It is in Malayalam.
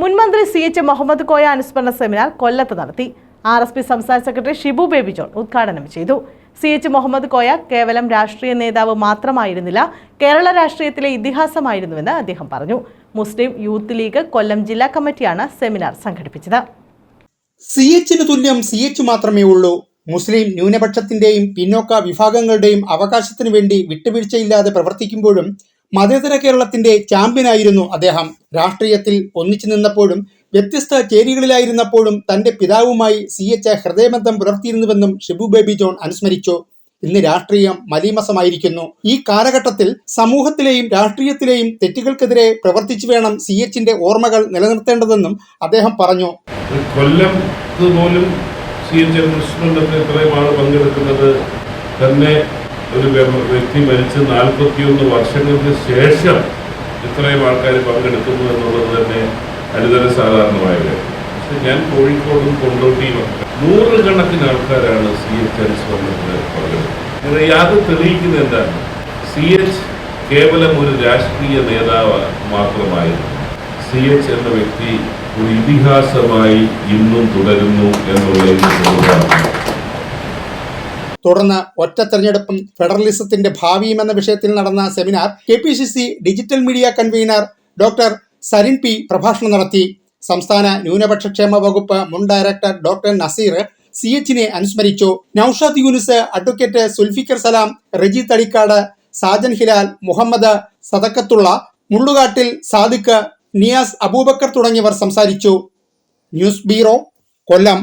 മുൻമന്ത്രി സി എച്ച് മുഹമ്മദ് കോയ അനുസ്മരണ സെമിനാർ കൊല്ലത്ത് നടത്തി. ആർ എസ് പി സംസ്ഥാന സെക്രട്ടറി ഷിബു ബേബി ജോൺ ഉദ്ഘാടനം ചെയ്തു. സി എച്ച് മുഹമ്മദ് കോയ കേവലം രാഷ്ട്രീയ നേതാവ് മാത്രമായിരുന്നില്ല കേരള രാഷ്ട്രീയത്തിലെ ഇതിഹാസമായിരുന്നുവെന്ന് അദ്ദേഹം പറഞ്ഞു. മുസ്ലിം യൂത്ത് ലീഗ് കൊല്ലം ജില്ലാ കമ്മിറ്റിയാണ് സെമിനാർ സംഘടിപ്പിച്ചത്. സി എച്ചിന് തുല്യം സി എച്ച് മാത്രമേ ഉള്ളൂ. മുസ്ലിം ന്യൂനപക്ഷത്തിന്റെയും പിന്നോക്ക വിഭാഗങ്ങളുടെയും അവകാശത്തിനു വേണ്ടി വിട്ടുവീഴ്ചയില്ലാതെ പ്രവർത്തിക്കുമ്പോഴും മതേതര കേരളത്തിന്റെ ചാമ്പ്യനായിരുന്നു അദ്ദേഹം. രാഷ്ട്രീയത്തിൽ ഒന്നിച്ചു നിന്നപ്പോഴും വ്യത്യസ്ത ചേരികളിലായിരുന്നപ്പോഴും തന്റെ പിതാവുമായി സി എച്ച് ഹൃദയബന്ധം പുലർത്തിയിരുന്നുവെന്നും ഷിബു ബേബി ജോൺ അനുസ്മരിച്ചു. ഇന്ന് രാഷ്ട്രീയം മലീമസമായിരിക്കുന്നു. ഈ കാലഘട്ടത്തിൽ സമൂഹത്തിലെയും രാഷ്ട്രീയത്തിലെയും തെറ്റുകൾക്കെതിരെ പ്രവർത്തിച്ചു വേണം സി എച്ചിന്റെ ഓർമ്മകൾ നിലനിർത്തേണ്ടതെന്നും അദ്ദേഹം പറഞ്ഞു. കൊല്ലം പോലും സി എച്ച് പങ്കെടുക്കുന്നത് തന്നെ ഒരു വ്യ- വ്യക്തി മരിച്ച് നാൽപ്പത്തിയൊന്ന് വർഷങ്ങൾക്ക് ശേഷം ഇത്രയും ആൾക്കാർ പങ്കെടുക്കുന്നു എന്നുള്ളത് തന്നെ അനുതര സാധാരണമായ കാര്യം. പക്ഷെ ഞാൻ കോഴിക്കോടും കൊണ്ടോട്ടിയും നൂറുകണക്കിന് ആൾക്കാരാണ് സി എച്ച് അനുസ്മരണത്തിന് പങ്കെടുക്കുന്നത്. അത് തെളിയിക്കുന്നത് എന്താണ്? സി എച്ച് കേവലം ഒരു രാഷ്ട്രീയ നേതാവ് മാത്രമായിരുന്നു. സി എച്ച് എന്ന വ്യക്തി ഒരു ഇതിഹാസമായി ഇന്നും തുടരുന്നു എന്നുള്ളതിന് തുടർന്ന് ഒറ്റ തെരഞ്ഞെടുപ്പും ഫെഡറലിസത്തിന്റെ ഭാവിയും എന്ന വിഷയത്തിൽ നടന്ന seminar K P C C digital media convener doctor Sarin P പ്രഭാഷണം നടത്തി. സംസ്ഥാന ന്യൂനപക്ഷ ക്ഷേമ വകുപ്പ് മുൻ ഡയറക്ടർ ഡോക്ടർ നസീർ സി എച്ചിനെ അനുസ്മരിച്ചു. നൌഷാദ് യൂനിസ് അഡ്വക്കേറ്റ് സുൽഫിക്കർ സലാം റജി തടിക്കാട് സാജൻ ഹിലാൽ മുഹമ്മദ് സദക്കത്തുള്ള മുള്ളുകാട്ടിൽ സാദിഖ് നിയാസ് അബൂബക്കർ തുടങ്ങിയവർ സംസാരിച്ചു. News bureau Kollam.